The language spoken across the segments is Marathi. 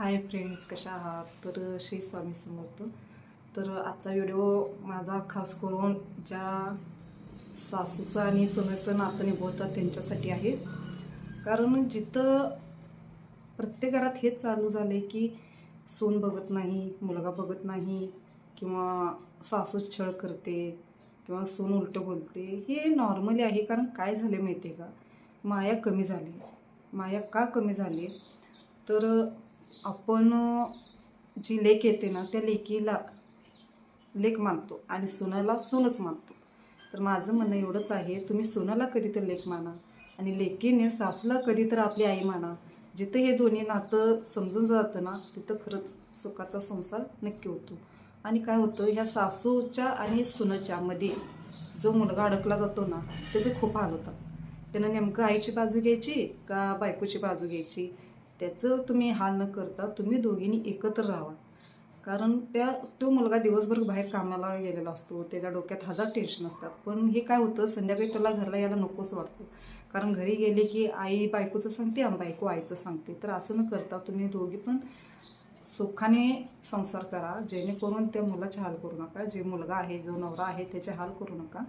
हाय फ्रेंड्स कशा आहात? तर श्री स्वामी समर्थ. तर आजचा व्हिडिओ माझा खास करून ज्या सासूचं आणि सुनेचं नातं निभवतात त्यांच्यासाठी आहे. कारण जिथं प्रत्येक घरात हेच चालू झालं आहे की सून बघत नाही मुलगा बघत नाही किंवा सासू छळ करते किंवा सून उलटं बोलते हे नॉर्मली आहे. कारण काय झाले माहिती आहे का? माया कमी झाली. माया का कमी झाली? तर आपण जी लेख येते ना त्या लेकीला लेख मानतो आणि सुनाला सूनच मानतो. तर माझं म्हणणं एवढंच आहे तुम्ही सुनाला कधी तर लेख माना आणि लेकीने सासूला कधी तर आपली आई माना. जिथं हे दोन्ही नातं समजून जातं ना तिथं खरंच सुखाचा संसार नक्की होतो. आणि काय होतं ह्या सासूच्या आणि सुनाच्यामध्ये जो मुलगा अडकला जातो ना त्याचे खूप हाल होतात त्यानं नेमकं आईची बाजू घ्यायची का बायकोची बाजू घ्यायची? त्याचं तुम्ही हाल न करता तुम्ही दोघींनी एकत्र राहा कारण त्या तो मुलगा दिवसभर बाहेर कामाला गेलेला असतो. त्याच्या डोक्यात हजार टेन्शन असतात. पण हे काय होतं संध्याकाळी त्याला घरला यायला नकोच वाटतं. कारण घरी गेले की आई बायकोचं सांगते आणि बायको आईचं सांगते. तर असं न करता तुम्ही दोघी पण सुखाने संसार करा. जेणेकरून त्या मुलाचे हाल करू नका. जे मुलगा आहे जो नवरा आहे त्याचे हाल करू नका.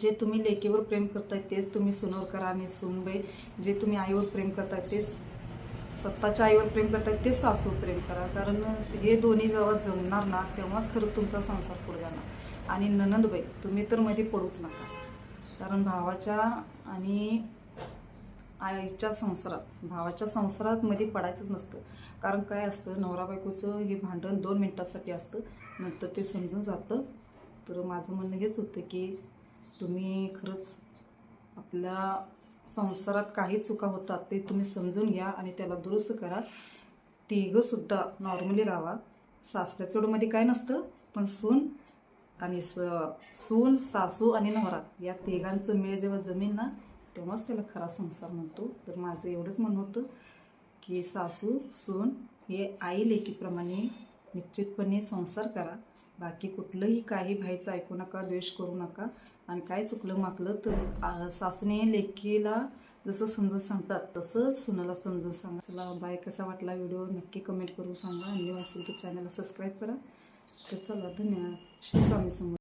जे तुम्ही लेकीवर प्रेम करताय तेच तुम्ही सुनवर करा. आणि सुनबाई जे तुम्ही आईवर प्रेम करताय तेच स्वतःच्या आईवर प्रेम करता तेच सासूवर प्रेम करा. कारण हे दोन्ही जेव्हा जमणार ना तेव्हाच खरं तुमचा संसार पुढे जाणार. आणि ननंदबाई तुम्ही तर मध्ये पडूच नका. कारण भावाच्या आणि आईच्या संसारात भावाच्या संसारात मध्ये पडायचंच नसतं. कारण काय असतं नवरा बायकोचं हे भांडण दोन मिनटासाठी असतं. नंतर ते समजून जातं. तर माझं म्हणणं हेच होतं की तुम्ही खरंच आपल्या संसारात काही चुका होतात ते तुम्ही समजून घ्या आणि त्याला दुरुस्त करा. तिघंसुद्धा नॉर्मली राहा सासऱ्या चोडमध्ये काय नसतं पण सून आणि स सून सासू आणि नवरा या तिघांचं मेळ जेव्हा जमीन ना तेव्हाच त्याला खरा संसार म्हणतो. तर माझं एवढंच म्हणणं होतं की सासू सून हे आई लेकीप्रमाणे निश्चितपणे संसार करा. बाकी कुठलंही काही व्हायचं ऐकू नका द्वेष करू नका. आणि काय चुकलं माकलं तर आ, सासूने लेकीला जसं समजून सांगतात तसंच सुनाला समजून सांगा. चला बाय. कसा वाटला व्हिडिओ? नक्की कमेंट करून सांगा. आणि असेल तर चॅनलला सबस्क्राईब करा. तर चला धन्यवाद. स्वामी समोर